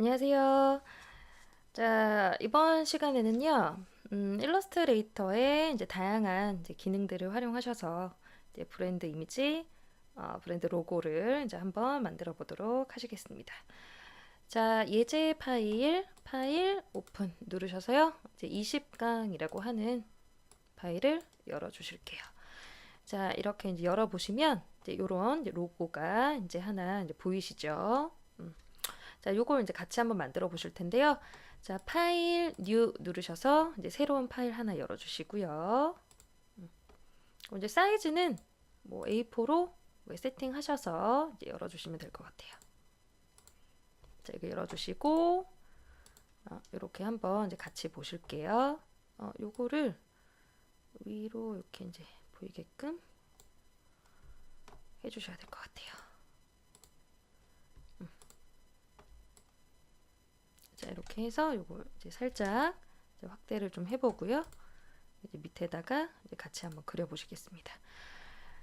안녕하세요. 자, 이번 시간에는요, 음, 일러스트레이터의 이제 다양한 이제 기능들을 활용하셔서 이제 브랜드 이미지, 어, 브랜드 로고를 이제 한번 만들어 보도록 하시겠습니다. 자, 예제 파일, 파일 오픈 누르셔서요, 이제 20강이라고 하는 파일을 열어 주실게요. 자, 이렇게 이제 열어 보시면 이제 요런 로고가 이제 하나 이제 보이시죠? 음. 자, 요걸 이제 같이 한번 만들어 보실 텐데요. 자, 파일 뉴 누르셔서 이제 새로운 파일 하나 열어 주시고요. 음. 이제 사이즈는 뭐 A4로 세팅하셔서 열어 주시면 될 것 같아요. 자, 이거 열어 주시고 어, 이렇게 한번 이제 같이 보실게요. 어, 요거를 위로 이렇게 이제 보이게끔 해주셔야 될 것 같아요. 자 이렇게 해서 요걸 이제 살짝 이제 확대를 좀 해보고요. 이제 밑에다가 이제 같이 한번 그려보시겠습니다.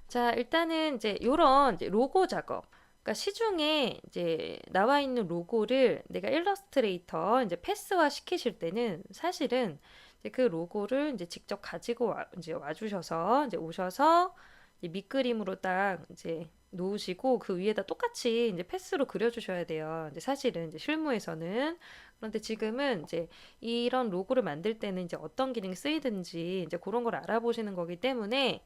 자 일단은 이제 요런 이제 로고 작업. 그러니까 시중에 이제 나와 있는 로고를 내가 일러스트레이터 이제 패스화 시키실 때는 사실은 이제 그 로고를 이제 직접 가지고 와, 이제 와주셔서 이제 오셔서 이제 밑그림으로 딱 이제 놓으시고 그 위에다 똑같이 이제 패스로 그려주셔야 돼요. 이제 사실은 이제 실무에서는 그런데 지금은 이제 이런 로고를 만들 때는 이제 어떤 기능이 쓰이든지 이제 그런 걸 알아보시는 거기 때문에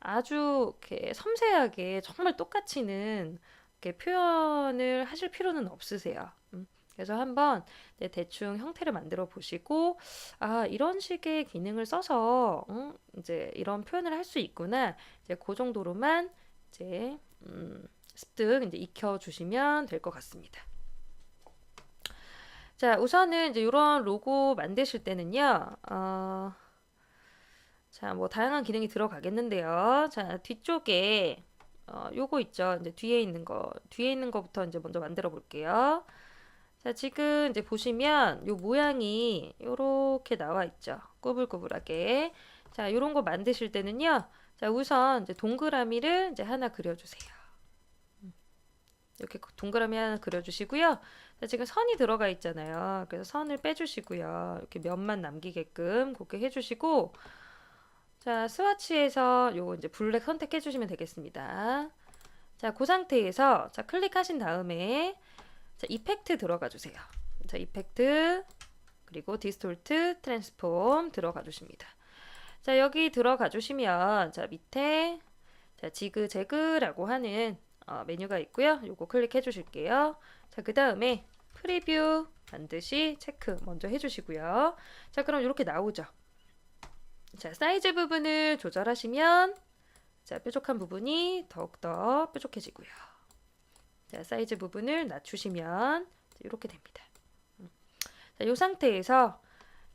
아주 이렇게 섬세하게 정말 똑같이는 이렇게 표현을 하실 필요는 없으세요. 음. 그래서 한번 대충 형태를 만들어 보시고 아 이런 식의 기능을 써서 음, 이제 이런 표현을 할 수 있구나 이제 그 정도로만 이제 음, 습득 이제 익혀 주시면 될 것 같습니다. 자 우선은 이제 이런 로고 만드실 때는요. 어, 자, 뭐 다양한 기능이 들어가겠는데요. 자, 뒤쪽에 어, 요거 있죠. 이제 뒤에 있는 거, 뒤에 있는 거부터 이제 먼저 만들어 볼게요. 자, 지금 이제 보시면 요 모양이 요렇게 나와 있죠. 꾸불꾸불하게. 자, 요런 거 만드실 때는요. 자, 우선 이제 동그라미를 이제 하나 그려주세요. 음. 이렇게 동그라미 하나 그려주시고요. 자, 지금 선이 들어가 있잖아요. 그래서 선을 빼주시고요. 이렇게 면만 남기게끔 그렇게 해주시고, 자, 스와치에서 요거 이제 블랙 선택해 주시면 되겠습니다. 자, 그 상태에서 자, 클릭하신 다음에 자, 이펙트 들어가 주세요. 자, 이펙트 그리고 디스톨트 트랜스폼 들어가 주십니다. 자, 여기 들어가 주시면 자, 밑에 자, 지그재그라고 하는 어, 메뉴가 있고요. 요거 클릭해 주실게요. 자, 그다음에 프리뷰 반드시 체크 먼저 해 주시고요. 자, 그럼 이렇게 나오죠. 자, 사이즈 부분을 조절하시면 자, 뾰족한 부분이 더욱더 뾰족해지고요. 자, 사이즈 부분을 낮추시면 이렇게 됩니다. 음. 자, 이 상태에서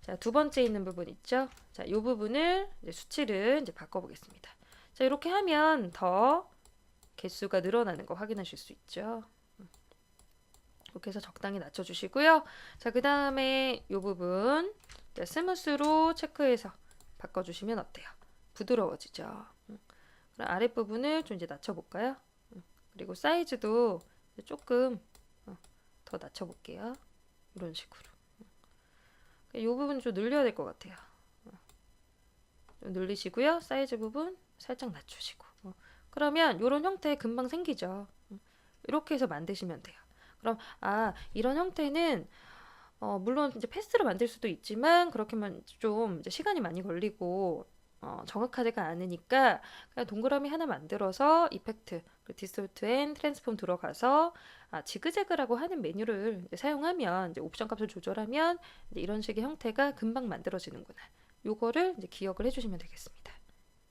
자, 두 번째 있는 부분 있죠? 자, 이 부분을 이제 수치를 이제 바꿔 보겠습니다. 자, 이렇게 하면 더 개수가 늘어나는 거 확인하실 수 있죠. 음. 이렇게 해서 적당히 낮춰 주시고요. 자, 그 다음에 이 부분 자, 스무스로 체크해서 바꿔 주시면 어때요? 부드러워지죠. 음. 그럼 아랫부분을 좀 이제 낮춰 볼까요? 그리고 사이즈도 조금 어, 더 낮춰볼게요. 이런 식으로. 이 부분 좀 늘려야 될 것 같아요. 어. 좀 늘리시고요. 사이즈 부분 살짝 낮추시고. 어. 그러면 이런 형태 금방 생기죠. 이렇게 해서 만드시면 돼요. 그럼 아 이런 형태는 어, 물론 이제 패스로 만들 수도 있지만 그렇게만 좀 시간이 많이 걸리고 어, 정확하지가 않으니까 그냥 동그라미 하나 만들어서 이펙트, 디솔트 앤 트랜스폼 들어가서 아, 지그재그라고 하는 메뉴를 사용하면 이제 옵션 값을 조절하면 이제 이런 식의 형태가 금방 만들어지는구나. 요거를 이제 기억을 해주시면 되겠습니다.